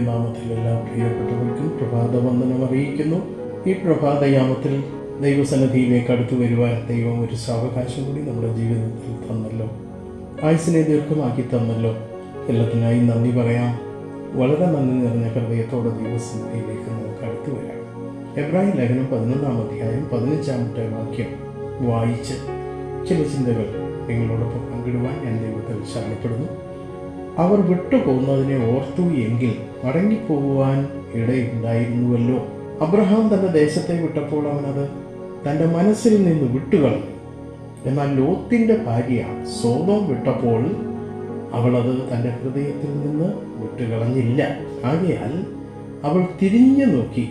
നാമത്തിൽ എല്ലാ പ്രിയപ്പെട്ടവർക്കും പ്രഭാത വന്ദനം അറിയിക്കുന്നു. ഈ പ്രഭാതയാമത്തിൽ ദൈവസന്നിധിയിലേക്ക് അടുത്തു വരുവാൻ ദൈവം ഒരു സാവകാശം കൂടി നമ്മുടെ ജീവിതത്തിൽ തന്നല്ലോ. ആയുസിനെ ദീർഘമാക്കി തന്നല്ലോ. എല്ലാത്തിനായി നന്ദി പറയാം. വളരെ നന്ദി നിറഞ്ഞ ഹൃദയത്തോടെ ദൈവസന്നിധിയിലേക്ക് നമുക്ക് അടുത്തു വരാം. എബ്രാഹിം ലേഖനം പതിനൊന്നാം അധ്യായം പതിനഞ്ചാമത്തെ വാക്യം. വായിച്ച് ചില ചിന്തകൾ നിങ്ങളോടൊപ്പം പങ്കിടുവാൻ ഞാൻ ദൈവത്തിൽ ശരണപ്പെടുന്നു അവർ വിട്ടുപോകുന്നതിനെ ഓർത്തു എങ്കിൽ മടങ്ങിപ്പോകുവാൻ ഇടയുണ്ടായിരുന്നുവല്ലോ. അബ്രഹാം തന്റെ ദേശത്തെ വിട്ടപ്പോൾ അവനത് തന്റെ മനസ്സിൽ നിന്ന് വിട്ടുകളഞ്ഞു. എന്നാൽ ലോത്തിന്റെ ഭാര്യ സോതോം വിട്ടപ്പോൾ അവളത് തന്റെ ഹൃദയത്തിൽ നിന്ന് വിട്ടുകളഞ്ഞില്ല. ആകയാൽ അവൾ തിരിഞ്ഞു നോക്കി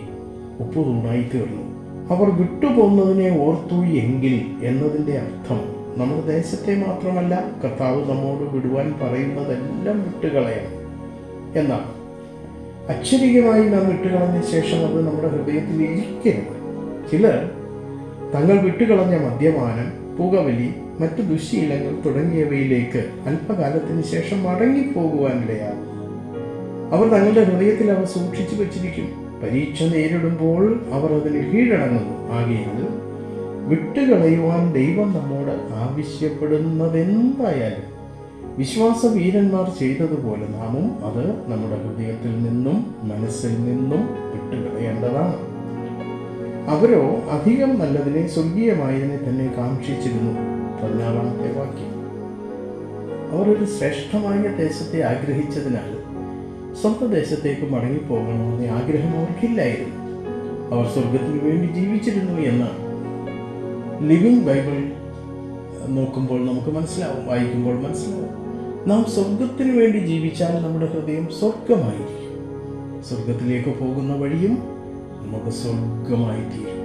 ഉപ്പുതൂണായി തീർന്നു അവർ വിട്ടുപോകുന്നതിനെ ഓർത്തു എങ്കിൽ എന്നതിന്റെ അർത്ഥം നമ്മുടെ ദേശത്തെ മാത്രമല്ല കർത്താവ് നമ്മോട് വിടുവാൻ പറയുന്നതെല്ലാം വിട്ടുകളയണം. എന്നാണ് അക്ഷരികമായി നാം വിട്ടുകളഞ്ഞ ശേഷം അത് നമ്മുടെ ഹൃദയത്തിൽ ഇരിക്കരുത്. ചിലർ തങ്ങൾ വിട്ടുകളഞ്ഞ മദ്യപാനം പുകവലി മറ്റു ദുശ്ശീലങ്ങൾ തുടങ്ങിയവയിലേക്ക് അല്പകാലത്തിന് ശേഷം മടങ്ങിപ്പോകുവാനിടയാകും. അവർ തങ്ങളുടെ ഹൃദയത്തിൽ അവ സൂക്ഷിച്ചു വച്ചിരിക്കും. പരീക്ഷ നേരിടുമ്പോൾ അവർ അതിന് കീഴടങ്ങുന്നു. ആകയാൽ വിട്ടുകളയുവാൻ ദൈവം നമ്മോട് ആവശ്യപ്പെടുന്നതെന്തായാലും വിശ്വാസ വീരന്മാർ ചെയ്തതുപോലെ നാമും അത് നമ്മുടെ ഹൃദയത്തിൽ നിന്നും മനസ്സിൽ നിന്നും വിട്ടുകളയേണ്ടതാണ്. അവരോ അധികം നല്ലതിനെ സ്വർഗീയമായതിനെ തന്നെ കാക്ഷിച്ചിരുന്നു. പതിനാറാമത്തെ വാക്യം. അവർ ഒരു ശ്രേഷ്ഠമായ ദേശത്തെ ആഗ്രഹിച്ചതിനാൽ സ്വന്തം ദേശത്തേക്ക് മടങ്ങിപ്പോകണമെന്ന ആഗ്രഹം അവർക്കില്ലായിരുന്നു അവർ സ്വർഗത്തിനു വേണ്ടി ജീവിച്ചിരുന്നു എന്നാണ് ലിവിങ് ബൈബിൾ നോക്കുമ്പോൾ നമുക്ക് മനസ്സിലാവും വായിക്കുമ്പോൾ മനസ്സിലാവും. നാം സ്വർഗത്തിന് വേണ്ടി ജീവിച്ചാൽ നമ്മുടെ ഹൃദയം സ്വർഗമായിരിക്കും സ്വർഗത്തിലേക്ക് പോകുന്ന വഴിയും നമുക്ക് സ്വർഗമായി തീരും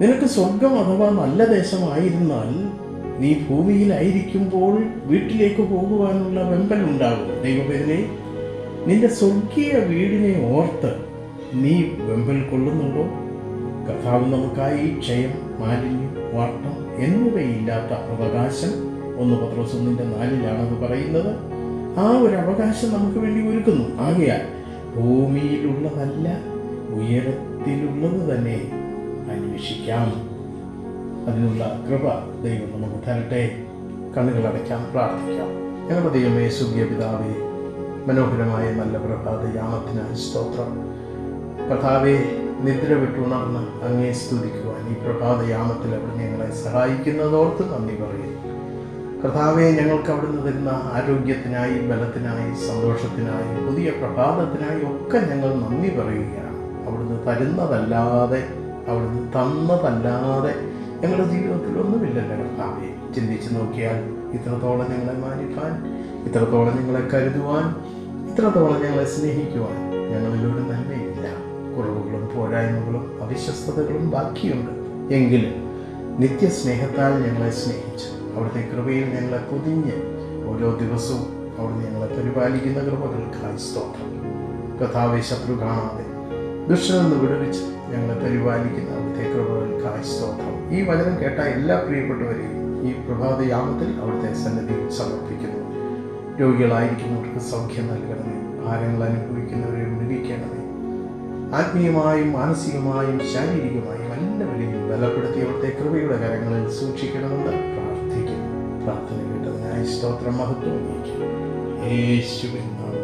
നിനക്ക് സ്വർഗം അഥവാ നല്ല ദേശമായിരുന്നാൽ നീ ഭൂമിയിലായിരിക്കുമ്പോൾ വീട്ടിലേക്ക് പോകുവാനുള്ള വെമ്പൽ ഉണ്ടാകും ദൈവപേരനെ നിന്റെ സ്വർഗീയ വീടിനെ ഓർത്ത് നീ വെമ്പൽ കൊള്ളുന്നുണ്ടോ? കഥാവ് നമുക്കായി ക്ഷയം മാലിന്യം വാട്ടം എന്നിവയില്ലാത്ത അവകാശം ഒന്ന് പത്രോസ് നാലിലാണെന്ന് പറയുന്നത്. ആ ഒരു അവകാശം നമുക്ക് വേണ്ടി ഒരുക്കുന്നു. ആകയാൽ ഭൂമിയിലുള്ളതല്ല ഉയരത്തിലുള്ളത് തന്നെ അന്വേഷിക്കാം. അതിനുള്ള കൃപ ദൈവം നമുക്ക് തരട്ടെ. കണ്ണുകളടയ്ക്കാം പ്രാർത്ഥിക്കാം. ഞങ്ങളുടെ ദൈവമേ സുഖ്യ പിതാവേ മനോഹരമായ നല്ല പ്രഭാത യാമത്തിനായി സ്തോത്രം. കഥാവെ നിദ്ര വിട്ടുണർന്ന് അങ്ങേ സ്തുതിക്കുവാൻ ഈ പ്രഭാതയാമത്തിൽ അവിടെ ഞങ്ങളെ സഹായിക്കുന്നതോർത്ത് നന്ദി പറയുന്നു. കർത്താവെ ഞങ്ങൾക്ക് അവിടുന്ന് തരുന്ന ആരോഗ്യത്തിനായി ബലത്തിനായി സന്തോഷത്തിനായി പുതിയ പ്രഭാതത്തിനായി ഒക്കെ ഞങ്ങൾ നന്ദി പറയുകയാണ്. അവിടുന്ന് തരുന്നതല്ലാതെ അവിടുന്ന് തന്നതല്ലാതെ ഞങ്ങളുടെ ജീവിതത്തിൽ ഒന്നുമില്ലല്ലോ കർത്താവെ. ചിന്തിച്ച് നോക്കിയാൽ ഇത്രത്തോളം ഞങ്ങളെ മാനിക്കാൻ ഇത്രത്തോളം ഞങ്ങളെ കരുതുവാൻ ഇത്രത്തോളം ഞങ്ങളെ സ്നേഹിക്കുവാൻ ഞങ്ങളിലൂടെ കുറവുകളും പോരായ്മകളും അവിശ്വസ്തതകളും ബാക്കിയുണ്ട്. എങ്കിലും നിത്യസ്നേഹത്താൽ ഞങ്ങളെ സ്നേഹിച്ചു. അവിടുത്തെ കൃപയിൽ ഞങ്ങളെ പൊതിഞ്ഞ് ഓരോ ദിവസവും അവിടുന്ന് ഞങ്ങളെ പരിപാലിക്കുന്ന കൃപകൾക്കായി സ്തോത്രം. കഥാവെ ശത്രു കാണാതെ ദുഷ്ടനെന്ന് വിടുവിച്ച് ഞങ്ങളെ പരിപാലിക്കുന്ന അവിടുത്തെ കൃപകൾക്കായി സ്തോത്രം. ഈ വചനം കേട്ട എല്ലാ പ്രിയപ്പെട്ടവരെയും ഈ പ്രഭാതയാമത്തിൽ അവിടുത്തെ സന്നദ്ധിയിൽ സമർപ്പിക്കുന്നു. രോഗികളായിരിക്കുന്നവർക്ക് സൗഖ്യം നൽകണമേ. ഭാരങ്ങൾ അനുഭവിക്കുന്നവരെ വിടുവിക്കണമേ. ആത്മീയമായും മാനസികമായും ശാരീരികമായും എല്ലാവരെയും ബലപ്പെടുത്തി അവിടുത്തെ കൃപയുടെ കരങ്ങളിൽ സൂക്ഷിക്കണമെന്ന് പ്രാർത്ഥിക്കുന്നു. പ്രാർത്ഥന കേട്ടതിനായി സ്തോത്രം മഹത്വം യേശുവിൻ നാമത്തിൽ